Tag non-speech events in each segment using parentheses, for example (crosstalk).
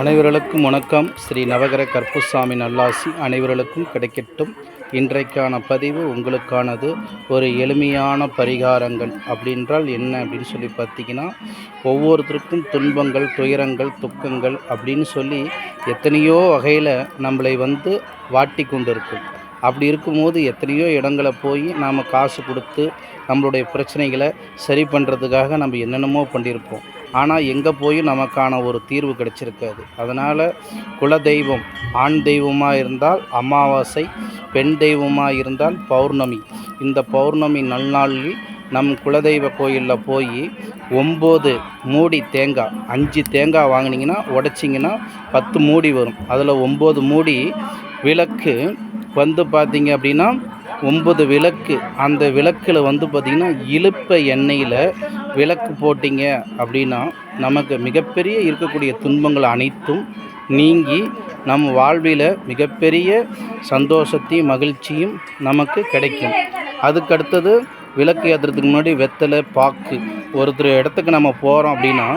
அனைவர்களுக்கும் வணக்கம். ஸ்ரீ நவகர கற்புசாமி நல்லாசி அனைவர்களுக்கும் கிடைக்கட்டும். இன்றைக்கான பதிவு உங்களுக்கானது. ஒரு எளிமையான பரிகாரங்கள் அப்படின்றால் என்ன அப்படின்னு சொல்லி பார்த்தீங்கன்னா ஒவ்வொருத்தருக்கும் துன்பங்கள் துயரங்கள் துக்கங்கள் அப்படின்னு சொல்லி எத்தனையோ வகையில் நம்மளை வந்து வாட்டி கொண்டு இருக்கும் அப்படி இருக்கும்போது எத்தனையோ இடங்களை போய் நாம் காசு கொடுத்து நம்மளுடைய பிரச்சனைகளை சரி பண்ணுறதுக்காக நம்ம என்னென்னமோ பண்ணியிருப்போம். ஆனால் எங்கே போய் நமக்கான ஒரு தீர்வு கிடைச்சிருக்காது. அதனால் குலதெய்வம் ஆண் தெய்வமாக இருந்தால் அமாவாசை பெண் தெய்வமாக இருந்தால் பௌர்ணமி. இந்த பௌர்ணமி நல்நாளில் நம் குலதெய்வ கோயிலில் போய் ஒம்பது மூடி தேங்காய் அஞ்சு தேங்காய் வாங்கினீங்கன்னா உடச்சிங்கன்னா பத்து மூடி வரும். அதில் ஒம்பது மூடி விளக்கு வந்து பார்த்தீங்க அப்படின்னா ஒம்பது விளக்கு. அந்த விளக்கில் வந்து பார்த்திங்கன்னா இழுப்ப எண்ணெயில் விளக்கு போட்டிங்க அப்படின்னா நமக்கு மிகப்பெரிய இருக்கக்கூடிய துன்பங்கள் அனைத்தும் நீங்கி நம் வாழ்வில் மிகப்பெரிய சந்தோஷத்தையும் மகிழ்ச்சியும் நமக்கு கிடைக்கும். அதுக்கடுத்தது விளக்கு ஏற்றுறதுக்கு முன்னாடி வெத்தலை பாக்கு. ஒருத்தர் இடத்துக்கு நம்ம போகிறோம் அப்படின்னா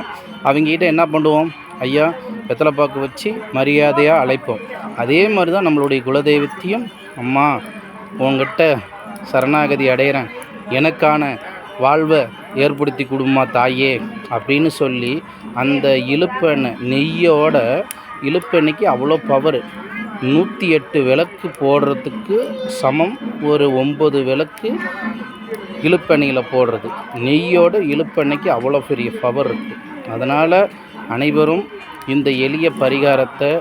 அவங்ககிட்ட என்ன பண்ணுவோம்? ஐயா வெத்தலை பாக்கு வச்சு மரியாதையாக அழைப்போம். அதே மாதிரி தான் நம்மளுடைய குலதெய்வத்தையும் அம்மா உங்ககிட்ட சரணாகதி அடைகிறேன் எனக்கான வாழ்வை ஏற்படுத்தி கொடுமா தாயே அப்படின்னு சொல்லி அந்த இழுப்பெண்ணெய் நெய்யோட இழுப்பெண்ணெய்க்கு அவ்வளோ பவர் நூற்றி எட்டு விளக்கு போடுறதுக்கு சமம். ஒரு ஒம்பது விளக்கு இழுப்பெண்ணெயில் போடுறது. நெய்யோட இழுப்பெண்ணெய்க்கு அவ்வளோ பெரிய பவர் இருக்குது அதனால் அனைவரும் இந்த எளிய பரிகாரத்தை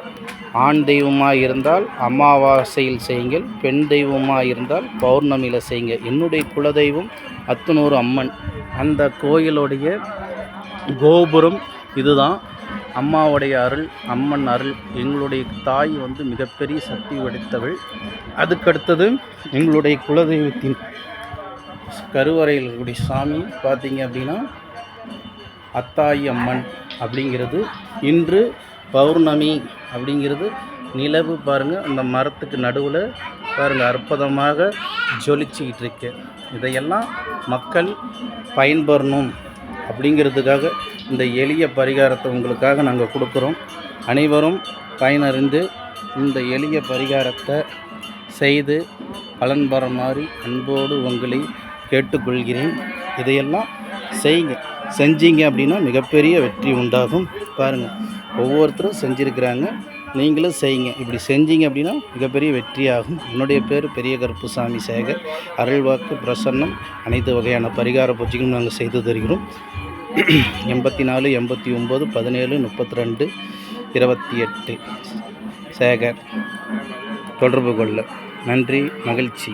ஆண் தெய்வமாக இருந்தால் அமாவாசையில் செய்யுங்கள் பெண் தெய்வமாக இருந்தால் பௌர்ணமியில் செய்யுங்க என்னுடைய குலதெய்வம் அத்தனூர் அம்மன். அந்த கோயிலுடைய கோபுரம் இதுதான். அம்மாவுடைய அருள் அம்மன் அருள் எங்களுடைய தாய் வந்து மிகப்பெரிய சக்தி படைத்தவள். அதுக்கடுத்தது எங்களுடைய குலதெய்வத்தின் கருவறையில் இருக்கக்கூடிய சாமி. பார்த்தீங்க அப்படின்னா அத்தாயி அம்மன். அப்படிங்கிறது இன்று பௌர்ணமி அப்படிங்கிறது நிலவு பாருங்கள் அந்த மரத்துக்கு நடுவில் பாருங்கள் அற்புதமாக ஜொலிச்சிக்கிட்டு இருக்கு இதையெல்லாம் மக்கள் பயன்பெறணும் அப்படிங்கிறதுக்காக இந்த எளிய பரிகாரத்தை உங்களுக்காக நாங்கள் கொடுக்குறோம். அனைவரும் பயனறிந்து இந்த எளிய பரிகாரத்தை செய்து பலன் பெற மாதிரி அன்போடு உங்களை கேட்டுக்கொள்கிறேன். இதையெல்லாம் செய்யுங்க. செஞ்சீங்க அப்படின்னா மிகப்பெரிய வெற்றி உண்டாகும். பாருங்கள் ஒவ்வொருத்தரும் செஞ்சுருக்கிறாங்க. நீங்களும் செய்யுங்க. இப்படி செஞ்சீங்க அப்படின்னா மிகப்பெரிய வெற்றியாகும். என்னுடைய பேர் பெரிய கருப்புசாமி சேகர். அருள்வாக்கு பிரசன்னம் அனைத்து வகையான பரிகார பூஜைகளும் நாங்கள் செய்து தருகிறோம். (clears throat) எண்பத்தி நாலு எண்பத்தி ஒம்பது பதினேழு முப்பத்தி ரெண்டு இருபத்தி எட்டு சேகர் தொடர்பு கொள்ள. நன்றி மகிழ்ச்சி.